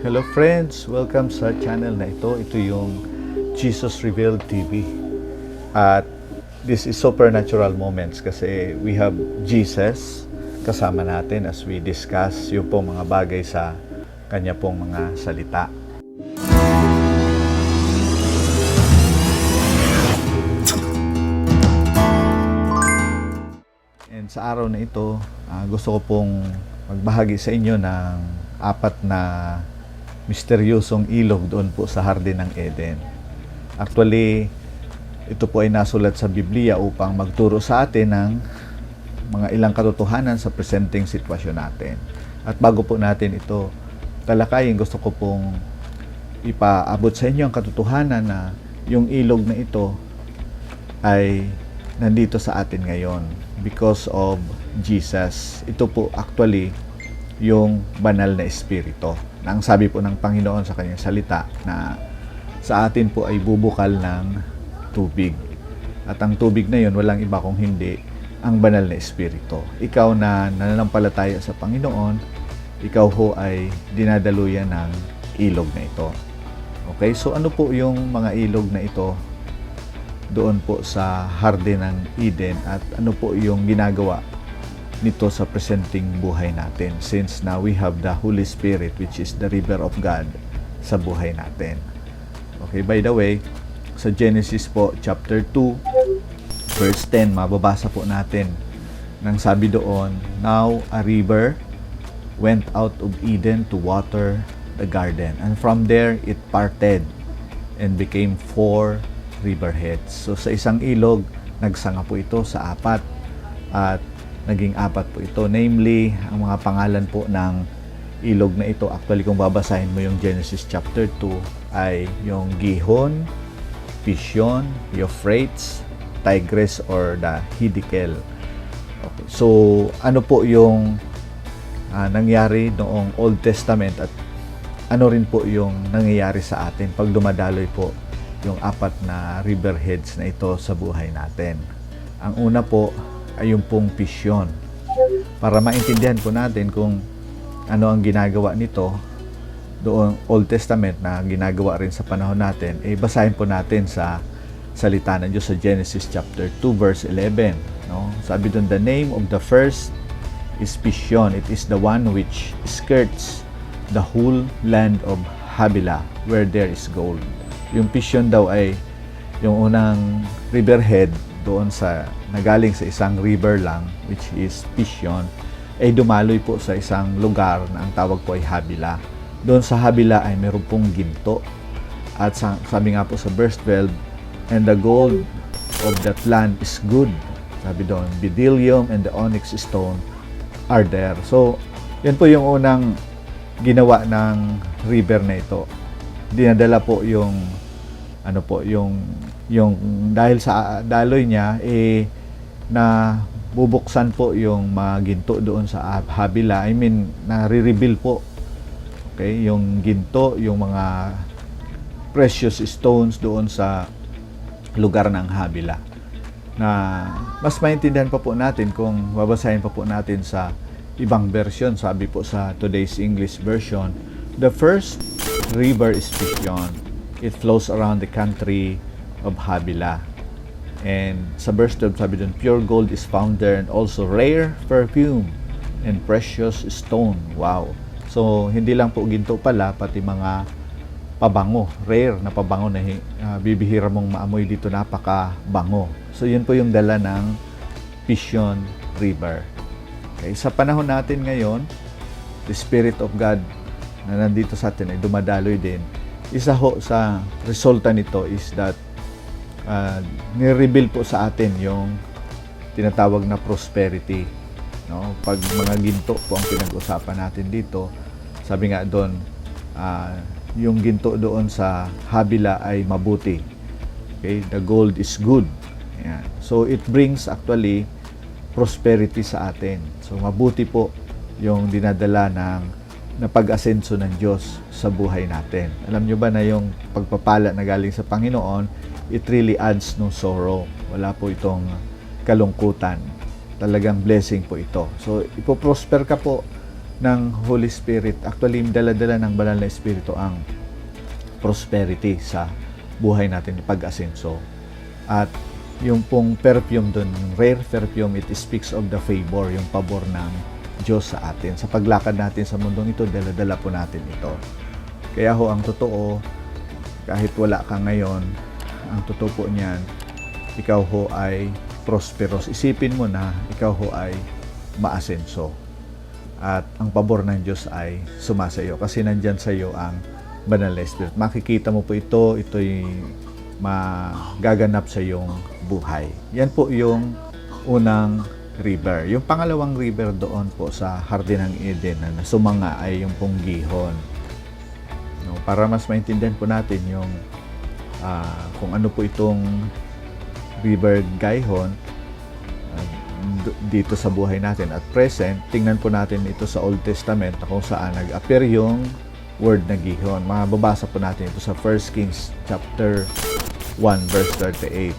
Hello friends! Welcome sa channel na ito. Ito yung Jesus Revealed TV. At this is supernatural moments kasi we have Jesus kasama natin as we discuss yung pong mga bagay sa kanya pong mga salita. And sa araw na ito, ah, gusto ko pong magbahagi sa inyo ng apat na misteryosong ilog doon po sa Hardin ng Eden. Actually, ito po ay nasulat sa Biblia upang magturo sa atin ng mga ilang katotohanan sa presenting sitwasyon natin. At bago po natin ito talakayin, gusto ko pong ipaabot sa inyo ang katotohanan na yung ilog na ito ay nandito sa atin ngayon because of Jesus. Ito po actually yung banal na espiritu. Ang sabi po ng Panginoon sa kanyang salita na sa atin po ay bubukal ng tubig. At ang tubig na yun, walang iba kung hindi ang banal na espiritu. Ikaw na nananampalataya sa Panginoon, ikaw ho ay dinadaluyan ng ilog na ito. Okay, so ano po yung mga ilog na ito doon po sa Hardin ng Eden at ano po yung ginagawa nito sa presenting buhay natin since now we have the Holy Spirit which is the river of God sa buhay natin. Okay, by the way, sa Genesis po chapter 2 verse 10 mababasa po natin nang sabi doon, Now a river went out of Eden to water the garden and from there it parted and became four riverheads. So sa isang ilog, nagsanga po ito sa apat at naging apat po ito. Namely, ang mga pangalan po ng ilog na ito, actually kung babasahin mo yung Genesis chapter 2, ay yung Gihon, Pishon, Euphrates, Tigris, or the Hiddekel. Okay. So, ano po yung ah, nangyari noong Old Testament at ano rin po yung nangyayari sa atin pag dumadaloy po yung apat na riverheads na ito sa buhay natin. Ang una po ay yung pong pisyon. Para maintindihan po natin kung ano ang ginagawa nito doon Old Testament na ginagawa rin sa panahon natin, eh basahin po natin sa salita ng Diyos sa Genesis chapter 2 verse 11. No? Sabi doon, the name of the first is Pishon. It is the one which skirts the whole land of Havilah where there is gold. Yung Pishon daw ay yung unang riverhead doon sa nagaling sa isang river lang which is Pishon ay dumaloy po sa isang lugar na ang tawag po ay Havilah. Doon sa Havilah ay meron pong ginto. At sa, sabi nga po sa verse 12, and the gold of that land is good. Sabi doon, bdellium and the onyx stone are there. So, yan po yung unang ginawa ng river na ito. Dinadala po yung ano po, yung yung dahil sa daloy niya eh na bubuksan po yung mga ginto doon sa Habila. I mean, na-reveal po. Okay, yung ginto, yung mga precious stones doon sa lugar ng Habila. Na mas maintindihan pa po natin kung babasahin pa po natin sa ibang version. Sabi po sa today's English version, the first river is Pishon. It flows around the country of Habila. And sa verse 12 sabi dun, pure gold is found there and also rare perfume and precious stone. Wow. So, hindi lang po ginto pala, pati mga pabango, rare na pabango na uh, bibihira mong maamoy dito, napaka-bango. So, yun po yung dala ng Pishon River. Okay, sa panahon natin ngayon, the Spirit of God na nandito sa atin ay dumadaloy din. Isa ho sa resulta nito is that uh, ni-reveal po sa atin yung tinatawag na prosperity. No? Pag mga ginto po ang pinag-usapan natin dito, sabi nga doon, uh, yung ginto doon sa Habila ay mabuti. Okay? The gold is good. Yan. So it brings actually prosperity sa atin. So mabuti po yung dinadala ng na pag-asenso ng Diyos sa buhay natin. Alam nyo ba na yung pagpapala na galing sa Panginoon, it really adds no sorrow. Wala po itong kalungkutan. Talagang blessing po ito. So, ipoprosper ka po ng Holy Spirit. Actually, dala-dala ng banal na Espiritu ang prosperity sa buhay natin, pag-asenso. At yung pong perfume doon, yung rare perfume, it speaks of the favor, yung pabor ng Diyos sa atin. Sa paglakad natin sa mundong ito, dala-dala po natin ito. Kaya ho, ang totoo, kahit wala ka ngayon, ang totoo po niyan, ikaw ho ay prosperous. Isipin mo na ikaw ho ay maasenso. At ang pabor ng Diyos ay sumasayo kasi nandyan sa iyo ang banal na Spirit. Makikita mo po ito, ito'y magaganap sa iyong buhay. Yan po yung unang river. Yung pangalawang river doon po sa Hardin ng Eden na sumanga ay yung pong gihon. No, para mas maintindihan po natin yung ah, kung ano po itong river Gaihon ah, d- dito sa buhay natin at present, tingnan po natin ito sa Old Testament na kung saan nag-appear yung word na gihon. Mababasa po natin ito sa 1 Kings chapter 1 verse 38.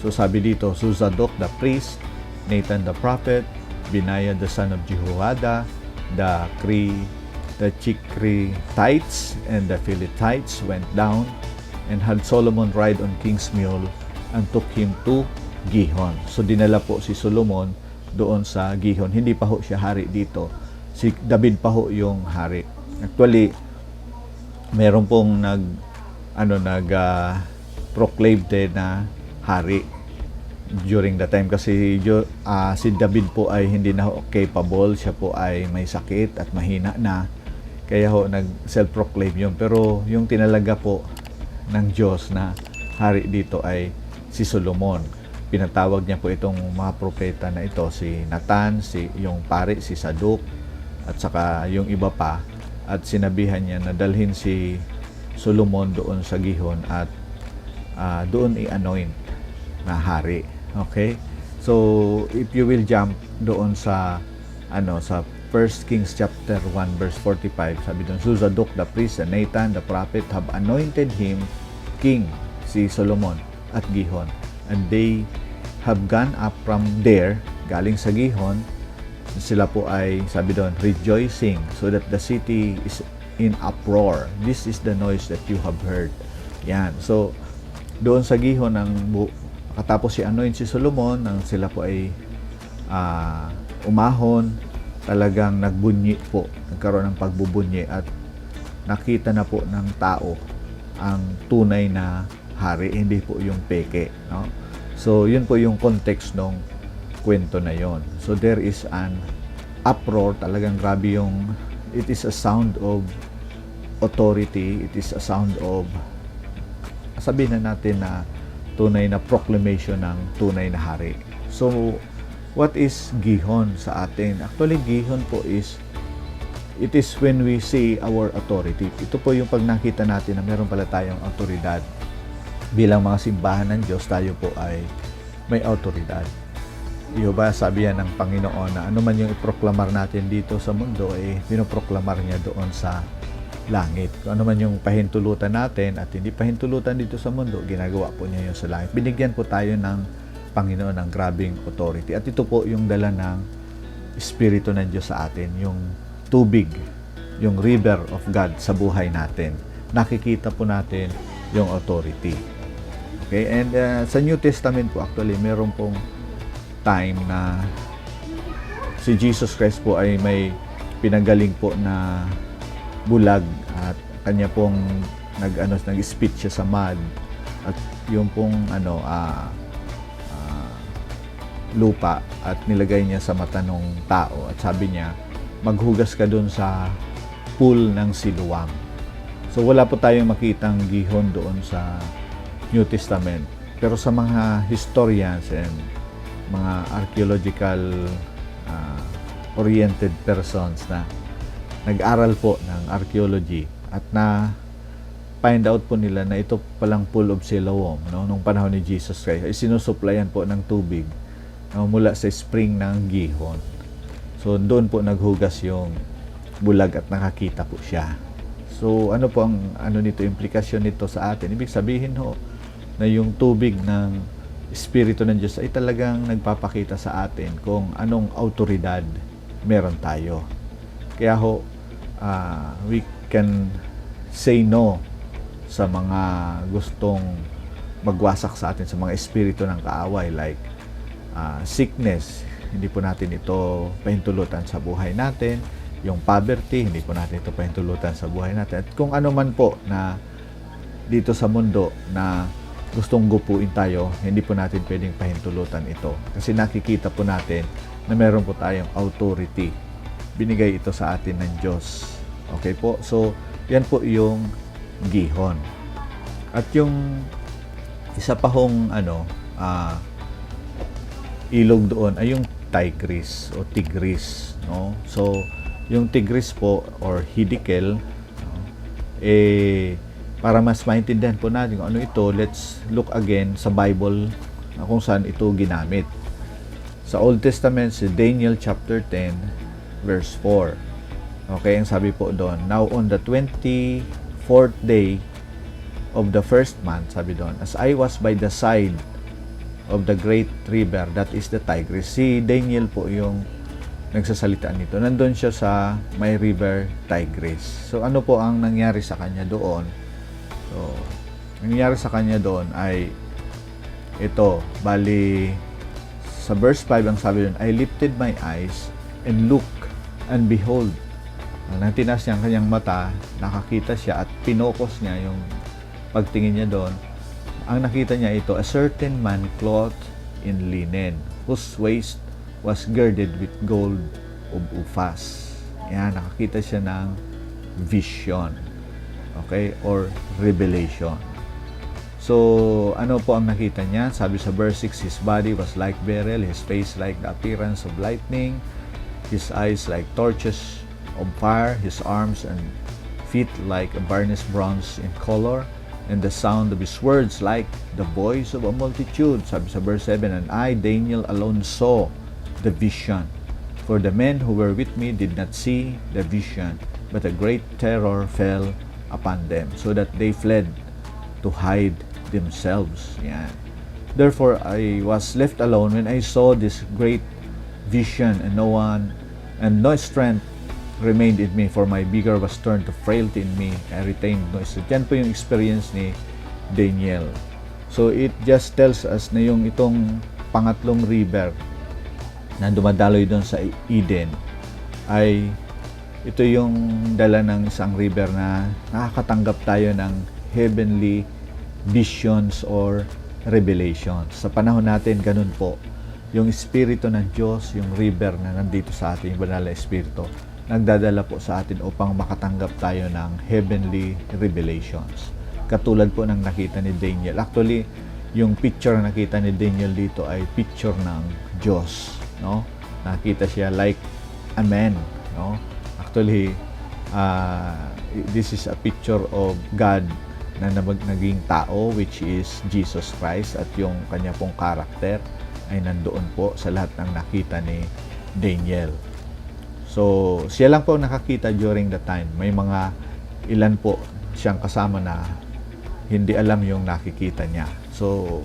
So sabi dito, so Zadok the priest, Nathan the prophet, Binaya the son of Jehoiada, the Kri, the Chikritites and the Philippites went down and had Solomon ride on king's mule and took him to Gihon. So dinala po si Solomon doon sa Gihon. Hindi pa ho siya hari dito. Si David pa ho yung hari. Actually, meron pong nag ano nag ah, proclaim din na hari during the time kasi ah, si David po ay hindi na ho capable siya po ay may sakit at mahina na kaya ho nag self-proclaim yun pero yung tinalaga po ng Diyos na hari dito ay si Solomon pinatawag niya po itong mga propeta na ito si Nathan, si yung pare si Saduk at saka yung iba pa at sinabihan niya na dalhin si Solomon doon sa Gihon at ah, doon i-anoint na hari. Okay? So, if you will jump doon sa ano sa 1 Kings chapter 1 verse 45, sabi doon, So Zadok the priest and Nathan the prophet have anointed him king, si Solomon, at Gihon. And they have gone up from there, galing sa Gihon, sila po ay, sabi doon, rejoicing so that the city is in uproar. This is the noise that you have heard. Yan. So, doon sa Gihon, ang bu- katapos si anoint si Solomon, nang sila po ay ah, umahon, talagang nagbunyi po, nagkaroon ng pagbubunyi at nakita na po ng tao ang tunay na hari, hindi po yung peke. No? So, yun po yung context ng kwento na yon. So, there is an uproar, talagang grabe yung, it is a sound of authority, it is a sound of, sabihin na natin na tunay na proclamation ng tunay na hari. So, what is gihon sa atin? Actually, gihon po is it is when we see our authority. Ito po yung pag nakita natin na meron pala tayong autoridad. Bilang mga simbahan ng Diyos, tayo po ay may autoridad. Iyo ba, sabi yan ng Panginoon na ano man yung iproklamar natin dito sa mundo, eh, pinoproklamar niya doon sa langit. Kung ano yung pahintulutan natin at hindi pahintulutan dito sa mundo, ginagawa po niya yun sa langit. Binigyan po tayo ng Panginoon ng grabing authority. At ito po yung dala ng Espiritu ng Diyos sa atin, yung tubig, yung river of God sa buhay natin. Nakikita po natin yung authority. Okay, and uh, sa New Testament po actually, meron pong time na si Jesus Christ po ay may pinagaling po na bulag at kanya pong nag ano nag-speech siya sa mud at yung pong ano ah, lupa at nilagay niya sa mata ng tao at sabi niya maghugas ka doon sa pool ng Siluam. So wala po tayong makitang gihon doon sa New Testament. Pero sa mga historians and mga archaeological ah, oriented persons na nag-aral po ng archaeology at na find out po nila na ito palang pool of Siloam no nung panahon ni Jesus Christ ay sinusuplayan po ng tubig no, mula sa spring ng Gihon. So doon po naghugas yung bulag at nakakita po siya. So ano po ang ano nito implikasyon nito sa atin? Ibig sabihin ho na yung tubig ng Espiritu ng Diyos ay talagang nagpapakita sa atin kung anong autoridad meron tayo. Kaya ho, ah, we can say no sa mga gustong magwasak sa atin sa mga espiritu ng kaaway like ah, sickness, hindi po natin ito pahintulutan sa buhay natin. Yung poverty, hindi po natin ito pahintulutan sa buhay natin. At kung ano man po na dito sa mundo na gustong gupuin tayo, hindi po natin pwedeng pahintulutan ito. Kasi nakikita po natin na meron po tayong authority. Binigay ito sa atin ng Diyos. Okay po? So, yan po yung gihon. At yung isa pa hong ano, ah, ilog doon ay yung Tigris o Tigris, no? So, yung Tigris po or Hiddekel, no, eh para mas maintindihan po natin kung ano ito, let's look again sa Bible na kung saan ito ginamit. Sa Old Testament, si Daniel chapter 10, verse 4. Okay, ang sabi po doon, Now on the 24th day of the first month, sabi doon, as I was by the side of the great river, that is the Tigris. Si Daniel po yung nagsasalita nito. Nandun siya sa may river Tigris. So ano po ang nangyari sa kanya doon? So, nangyari sa kanya doon ay ito, bali sa verse 5 ang sabi doon, I lifted my eyes and look and behold. Nang tinas niya ang kanyang mata, nakakita siya at pinokos niya yung pagtingin niya doon. Ang nakita niya ito, a certain man clothed in linen, whose waist was girded with gold of Uphaz. Yan, nakakita siya ng vision. Okay? Or revelation. So, ano po ang nakita niya? Sabi sa verse 6, His body was like beryl, His face like the appearance of lightning, His eyes like torches of fire, His arms and feet like a burnished bronze in color, and the sound of His words like the voice of a multitude. Sabi sa verse 7, And I, Daniel, alone saw the vision. For the men who were with me did not see the vision, but a great terror fell upon them, so that they fled to hide themselves. Yan. Therefore, I was left alone when I saw this great vision, and no one and no strength remained in me, for my vigor was turned to frailty in me. I retained no strength. Yan po yung experience ni Daniel. So, it just tells us na yung itong pangatlong river na dumadaloy doon sa Eden ay ito yung dala ng isang river na nakakatanggap tayo ng heavenly visions or revelations. Sa panahon natin, ganun po. Yung Espiritu ng Diyos, yung river na nandito sa ating banal na Espiritu, nagdadala po sa atin upang makatanggap tayo ng heavenly revelations. Katulad po ng nakita ni Daniel. Actually, yung picture na nakita ni Daniel dito ay picture ng Diyos. No? Nakita siya like a man. No? Actually, uh, this is a picture of God na nabag, naging tao which is Jesus Christ at yung kanya pong karakter ay nandoon po sa lahat ng nakita ni Daniel. So, siya lang po nakakita during the time. May mga ilan po siyang kasama na hindi alam yung nakikita niya. So,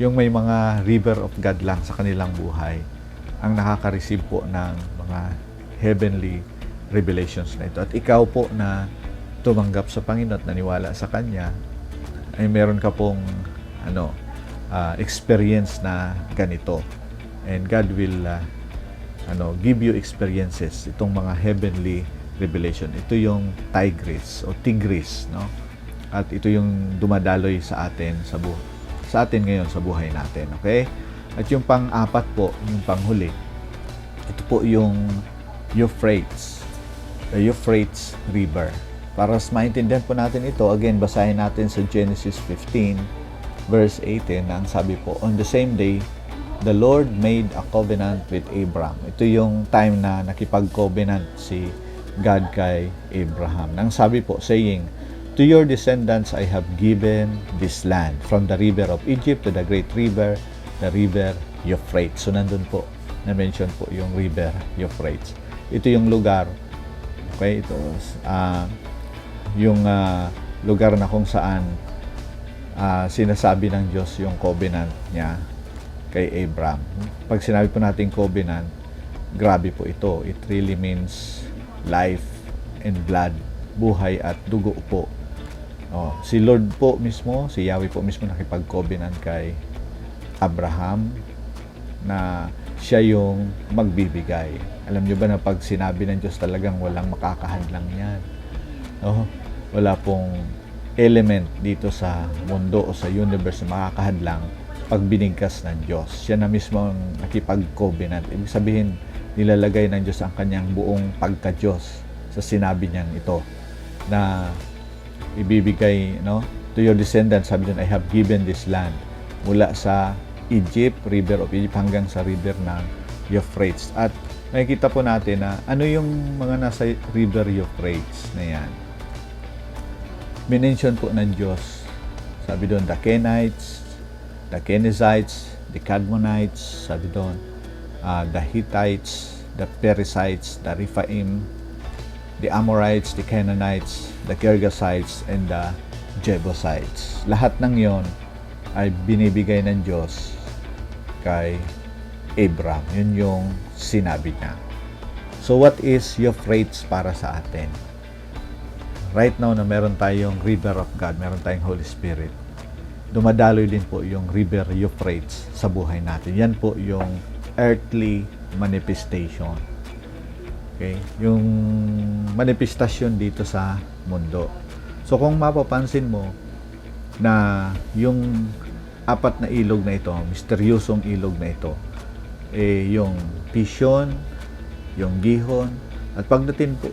yung may mga river of God lang sa kanilang buhay ang nakaka-receive po ng mga heavenly revelations na ito. At ikaw po na tumanggap sa Panginoon at naniwala sa Kanya, ay meron ka pong ano, ah, experience na ganito. And God will ah, ano, give you experiences, itong mga heavenly revelation. Ito yung Tigris o Tigris, no? At ito yung dumadaloy sa atin sa bu sa atin ngayon sa buhay natin, okay? At yung pang-apat po, yung panghuli, ito po yung Euphrates, the Euphrates River. Para mas maintindihan po natin ito, again, basahin natin sa Genesis 15, verse 18, na ang sabi po, On the same day, the Lord made a covenant with Abraham. Ito yung time na nakipag-covenant si God kay Abraham. Nang sabi po, saying, To your descendants I have given this land, from the river of Egypt to the great river, the river Euphrates. So nandun po, na-mention po yung river Euphrates. Ito yung lugar, okay, ito, ah, yung ah, lugar na kung saan ah, sinasabi ng Diyos yung covenant niya kay Abraham. Pag sinabi po natin covenant, grabe po ito. It really means life and blood, buhay at dugo po. Oh, si Lord po mismo, si Yahweh po mismo nakipag-covenant kay Abraham na siya yung magbibigay. Alam niyo ba na pag sinabi ng Diyos talagang walang makakahadlang yan. Oh, wala pong element dito sa mundo o sa universe na makakahadlang pag binigkas ng Diyos. Siya na mismo ang nakipag-covenant. Ibig sabihin, nilalagay ng Diyos ang kanyang buong pagka-Diyos sa sinabi niyan ito na ibibigay no to your descendants sabi doon I have given this land mula sa Egypt, river of Egypt hanggang sa river ng Euphrates. At makikita po natin na ano yung mga nasa river Euphrates na yan. Minention po ng Diyos, sabi doon, the Kenites, the Kenizzites, the Cadmonites, sabi doon, ah, the Hittites, the Perizzites, the Rephaim, the Amorites, the Canaanites, the Girgasites, and the Jebusites. Lahat ng yon ay binibigay ng Diyos kay Abram. Yun yung sinabi niya. So what is Euphrates para sa atin? Right now na meron tayong River of God, meron tayong Holy Spirit, dumadaloy din po yung River Euphrates sa buhay natin. Yan po yung earthly manifestation. Okay? Yung manifestasyon dito sa mundo. So kung mapapansin mo na yung apat na ilog na ito, misteryosong ilog na ito, eh yung Pishon, yung Gihon, at pagdating po,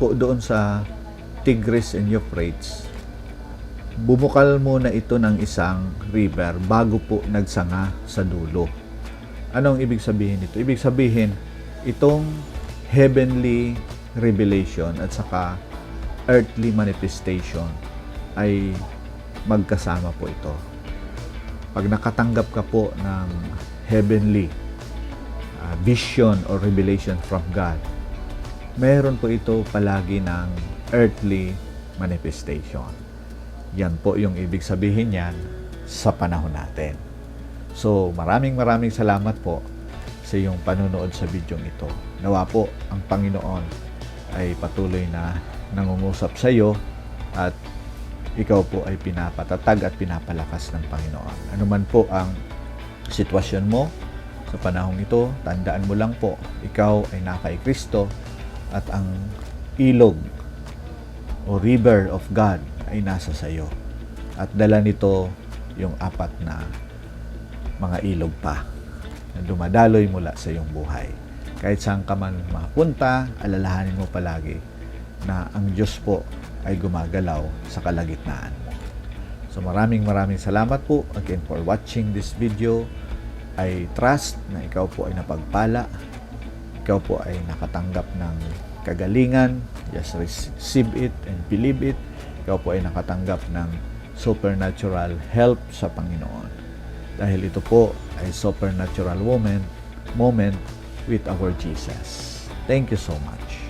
po doon sa Tigris and Euphrates, bumukal muna ito ng isang river bago po nagsanga sa dulo. Anong ibig sabihin nito? Ibig sabihin, itong heavenly revelation at saka earthly manifestation ay magkasama po ito. Pag nakatanggap ka po ng heavenly uh, vision or revelation from God, meron po ito palagi ng earthly manifestation. Yan po yung ibig sabihin niyan sa panahon natin. So, maraming maraming salamat po sa iyong panunood sa bidyong ito. Nawa po ang Panginoon ay patuloy na nangungusap sa iyo at ikaw po ay pinapatatag at pinapalakas ng Panginoon. Ano man po ang sitwasyon mo sa panahong ito, tandaan mo lang po, ikaw ay naka kay Kristo at ang ilog o river of God ay nasa sa iyo. At dala nito yung apat na mga ilog pa na dumadaloy mula sa iyong buhay. Kahit saan ka man mapunta, alalahanin mo palagi na ang Diyos po ay gumagalaw sa kalagitnaan mo. So maraming maraming salamat po again for watching this video. I trust na ikaw po ay napagpala. Ikaw po ay nakatanggap ng kagalingan. Just receive it and believe it. Ikaw po ay nakatanggap ng supernatural help sa Panginoon. Dahil ito po ay supernatural moment, moment with our Jesus. Thank you so much.